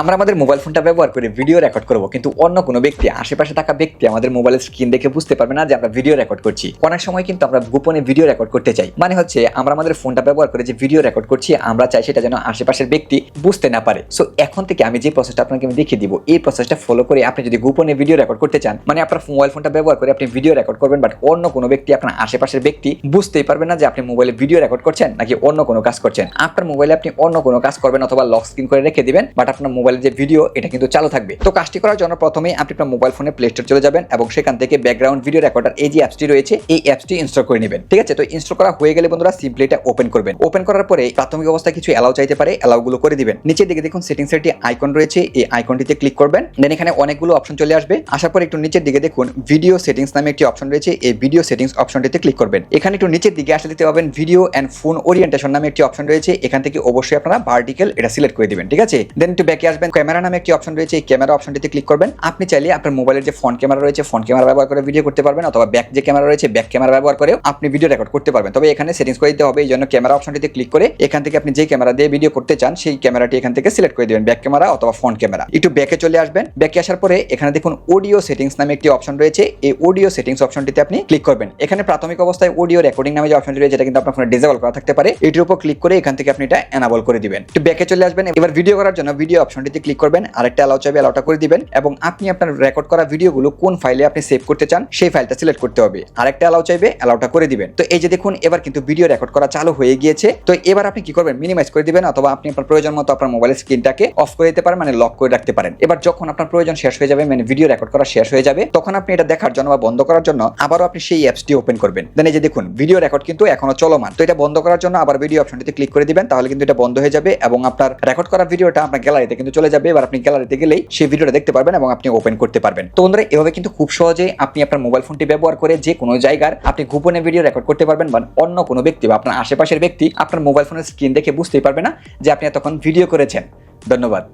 আমরা আমাদের মোবাইল ফোনটা ব্যবহার করে ভিডিও রেকর্ড করব, কিন্তু অন্য কোনো ব্যক্তি, আশেপাশে থাকা ব্যক্তি আমাদের মোবাইলের স্ক্রিন দেখে বুঝতে পারবে না যে আমরা ভিডিও রেকর্ড করছি। অনেক সময় কিন্তু আমরা গোপনে ভিডিও রেকর্ড করতে চাই। মানে হচ্ছে, আমরা আমাদের ফোনটা ব্যবহার করে যে ভিডিও রেকর্ড করছি, আমরা চাই সেটা যেন আশেপাশের ব্যক্তি বুঝতে না পারে। সো এখন থেকে আমি যে প্রসেসটা আপনাকে আমি দেখিয়ে দিব, এই প্রসেসটা ফলো করে আপনি যদি গোপনে ভিডিও রেকর্ড করতে চান মানে আপনার মোবাইল ফোনটা ব্যবহার করে আপনি ভিডিও রেকর্ড করবেন বাট অন্য কোনো ব্যক্তি, আপনার আশেপাশের ব্যক্তি বুঝতেই পারবে না যে আপনি মোবাইলে ভিডিও রেকর্ড করছেন নাকি অন্য কোনো কাজ করছেন। আপনার মোবাইলে আপনি অন্য কোনো কাজ করবেন অথবা লক স্ক্রিন করে রেখে দিবেন বাট আপনার মোবাইলের যে ভিডিও, এটা কিন্তু চালু থাকবে। তো কাজটি করার জন্য প্রথমেই আপনি আপনার মোবাইল ফোনে প্লে স্টোর চলে যাবেন এবং সেখান থেকে ব্যাকগ্রাউন্ড ভিডিও রেকর্ডার এই যে অ্যাপসটি রয়েছে, এই অ্যাপসটি ইনস্টল করে নেবেন। ঠিক আছে? তো ইনস্টল করা হয়ে গেলে বন্ধুরা সিম্পলি এটা ওপেন করবেন। ওপেন করার পরে প্রাথমিক অবস্থায় কিছু অ্যালাউ চাইতে পারে অ্যালাউ গুলো করে দিবেন। নিচের দিকে দেখুন সেটিংস এর আইকন রয়েছে, এই আইকনটিতে ক্লিক করবেন। দেন এখানে অনেকগুলো অপশন চলে আসবে। আসার পর একটু নিচের দিকে দেখুন ভিডিও সেটিংস নামে একটি অপশন রয়েছে, এই ভিডিও সেটিংস অপশনটিতে ক্লিক করবেন। এখানে একটু নিচের দিকে আসলে দিতে পাবেন ভিডিও অ্যান্ড ফোন ওরিয়েন্টেশন নামে একটি অপশন রয়েছে। এখান থেকে অবশ্যই আপনারা ভার্টিক্যাল এটা সিলেক্ট করে দিবেন। ঠিক আছে? দেন একটু ব্যাকে আসবেন। ক্যামেরা নামে একটি অপশন রয়েছে, এই ক্যামেরা অপশনটিতে ক্লিক করবেন। আপনি চাইলে আপনার মোবাইলের যে ফ্রন্ট ক্যামেরা রয়েছে ফ্রন্ট ক্যামেরা ব্যবহার করে ভিডিও করতে পারবেন, অথবা ব্যাক যে ক্যামেরা রয়েছে ব্যাক ক্যামেরা ব্যবহার করেও আপনি ভিডিও রেকর্ড করতে পারবেন। তবে এখানে সেটিংস করে দিতে হবে, এই জন্য ক্যামেরা অপশনটিতে ক্লিক করে এখান থেকে আপনি যে ক্যামেরা দিয়ে ভিডিও করতে চান, সেই ক্যামেরাটি এখান থেকে সিলেক্ট করে দিবেন ব্যাক ক্যামেরা অথবা ফ্রন্ট ক্যামেরা একটু ব্যাকে চলে আসবেন। ব্যাকে আসার পরে এখানে দেখুন অডিও সেটিংস নামে একটি অপশন রয়েছে, এই অডিও সেটিংস অপশনটিতে আপনি ক্লিক করবেন। এখানে প্রাথমিক অবস্থায় অডিও রেকর্ডিং নামে যে অপশনটি রয়েছে, এটা কিন্তু আপনার ফোনে ডিসেবল করা থাকতে পারে। এটির উপর ক্লিক করে এখান থেকে আপনি এটা এনাবল করে দিবেন। একটু ব্যাকে চলে আসবেন, এবার ভিডিও করার জন্য ভিডিও অপশনটিতে ক্লিক করবেন, আরেকটা অ্যালাউ চাইবে অ্যালাউটা করে দিবেন এবং আপনি আপনার রেকর্ড করা ভিডিওগুলো কোন ফাইলে আপনি সেভ করতে চান সেই ফাইলটা সিলেক্ট করতে হবে। আরেকটা অ্যালাউ চাইবে অ্যালাউটা করে দিবেন। তো এই যে দেখুন, এবার কিন্তু ভিডিও রেকর্ড করা চালু হয়ে গিয়েছে। তো এবার আপনি কি করবেন? মিনিমাইজ করে দিবেন অথবা আপনি আপনার প্রয়োজন মতো আপনার মোবাইলের স্ক্রিনটাকে অফ করে দিতে পারেন মানে লক করে রাখতে পারেন। এবার যখন আপনার প্রয়োজন শেষ হয়ে যাবে মানে ভিডিও রেকর্ড করা শেষ হয়ে যাবে, তখন আপনি এটা দেখার জন্য বা বন্ধ করার জন্য আবারও আপনি সেই অ্যাপসটি ওপেন করবেন। দেন এই যে দেখুন ভিডিও রেকর্ড কিন্তু এখনও চলমান। তো এটা বন্ধ করার জন্য আবার ভিডিও অপশনটিতে ক্লিক করে দিবেন, তাহলে কিন্তু এটা বন্ধ হয়ে যাবে এবং আপনার রেকর্ড করা ভিডিওটা আপনার গ্যালারিতে কিন্তু চলে যাবে। এবার আপনি গ্যালারিতে গেলেই সেই ভিডিওটা দেখতে পারবেন এবং আপনি ওপেন করতে পারবেন। তো বন্ধুরা, এভাবে কিন্তু খুব সহজে আপনি আপনার মোবাইল ফোনটি ব্যবহার করে যে কোনো জায়গার আপনি গোপনে ভিডিও রেকর্ড করতে পারবেন বা অন্য কোনো ব্যক্তি বা আপনার আশেপাশের ব্যক্তি আপনার মোবাইল ফোনের স্ক্রিন দেখে বুঝতেই পারবে না যে আপনি এতক্ষণ ভিডিও করেছেন। ধন্যবাদ।